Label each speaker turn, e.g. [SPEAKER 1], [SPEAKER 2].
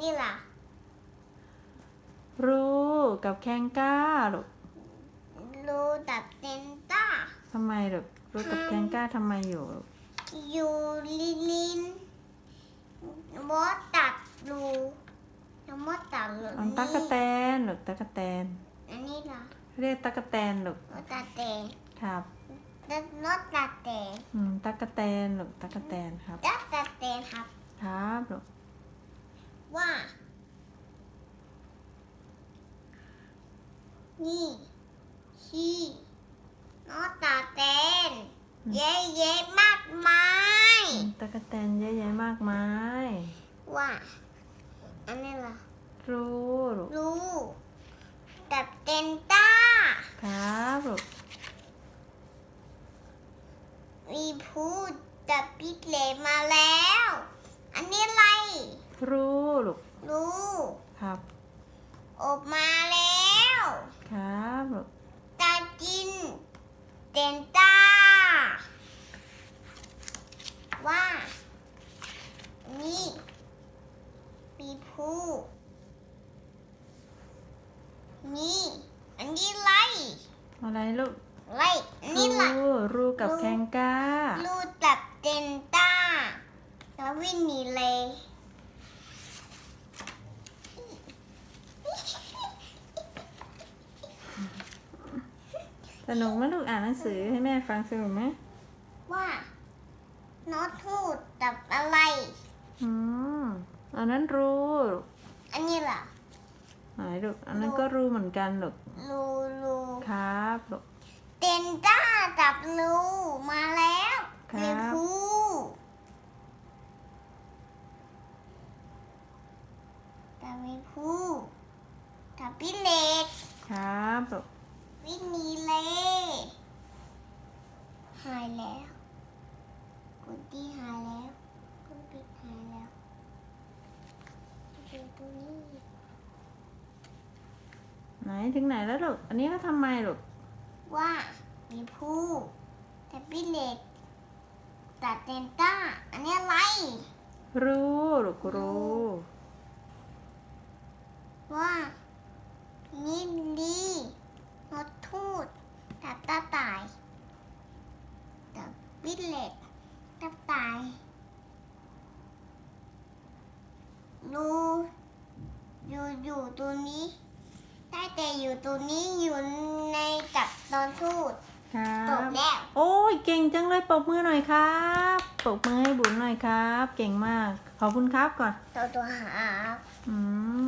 [SPEAKER 1] นี้ล่ะ
[SPEAKER 2] รูกับแคนก้าลูก
[SPEAKER 1] รูดับเซนต้า
[SPEAKER 2] ทำไมลูกรูกับแคนก้าทำไมอยู่ลูก
[SPEAKER 1] ยูลิลินมดตัดรูมดตัดรู
[SPEAKER 2] มันตั๊กแตนลูกตั๊กแตน
[SPEAKER 1] อันนี้ล่ะ
[SPEAKER 2] เรียกตั๊กแตนลูก
[SPEAKER 1] มดตัดเตน
[SPEAKER 2] ครับ
[SPEAKER 1] มดตัดเตน
[SPEAKER 2] อืมตั๊กแตนลูกตั๊กแตนครับ
[SPEAKER 1] ตัดตัดเตนครับ
[SPEAKER 2] ครับลูก
[SPEAKER 1] ว่า นี่ชีนอตาเตนเย้เย้มากมาย
[SPEAKER 2] อืมตั๊กแตนเยอะแยะมากมาย
[SPEAKER 1] ว่าอันนี้ล่ะ
[SPEAKER 2] รูลูก
[SPEAKER 1] รูตับเตนต้า
[SPEAKER 2] ครับลูก
[SPEAKER 1] มีพูดตับปิดเลมาแล้ว อันนี้อะไร
[SPEAKER 2] รูลูก
[SPEAKER 1] รู
[SPEAKER 2] ครับ
[SPEAKER 1] ออกมาแล้ว
[SPEAKER 2] ครับลูก
[SPEAKER 1] ตาจินเตนต้าว่า นี่ มีผู้นี่อันนี้ไร
[SPEAKER 2] อะไรลูก
[SPEAKER 1] ไรอันนี้ล่ะ
[SPEAKER 2] รูรูกับ
[SPEAKER 1] รู
[SPEAKER 2] แคนก้า
[SPEAKER 1] ลูตับเตนต้าแล้ววิ่งหนีเลย
[SPEAKER 2] สนุกไหมลูกอ่านหนังสือให้แม่ฟังสนุกไหม
[SPEAKER 1] ว่าน้อทูดตับอะไร
[SPEAKER 2] อืมอันนั้นรูลูก
[SPEAKER 1] อันนี้ล่ะ
[SPEAKER 2] ไหนลูกอันนั้นก็รูเหมือนกันลูก
[SPEAKER 1] ลูลู
[SPEAKER 2] ครับลูก
[SPEAKER 1] เตนต้าจับลูมาแล้ว
[SPEAKER 2] ครับ
[SPEAKER 1] มีผู้แต่มีผู้แต่พี่เล็ก
[SPEAKER 2] ครับลูก
[SPEAKER 1] วิ่งหนีเลย หายแล้วกุดดี้หายแล้วกุดปิดหายแล้วอยู่ตรงนี้
[SPEAKER 2] ไหนถึงไหนแล้วลูก อันนี้เขาทำไมลูก
[SPEAKER 1] ว่ามีผู้แต่พี่เล็กตัดเตนต้า อันนี้อะไร
[SPEAKER 2] รูลูกรู
[SPEAKER 1] ว่า นี่ดีนกทูดตับตาตายตั บบิลเล็ตตับตายรูอยู่อยู่ตัวนี้ ได้แต่อยู่ตัวนี้อยู่ในตับตอนทูด
[SPEAKER 2] ครั
[SPEAKER 1] จบ บแล้ว
[SPEAKER 2] โอ้ยเก่งจังเลยปรบมือหน่อยครับปรบมือให้บุญหน่อยครับ เก่งมาก ขอบคุณครับก่อน
[SPEAKER 1] ตัวตัวหา
[SPEAKER 2] อืม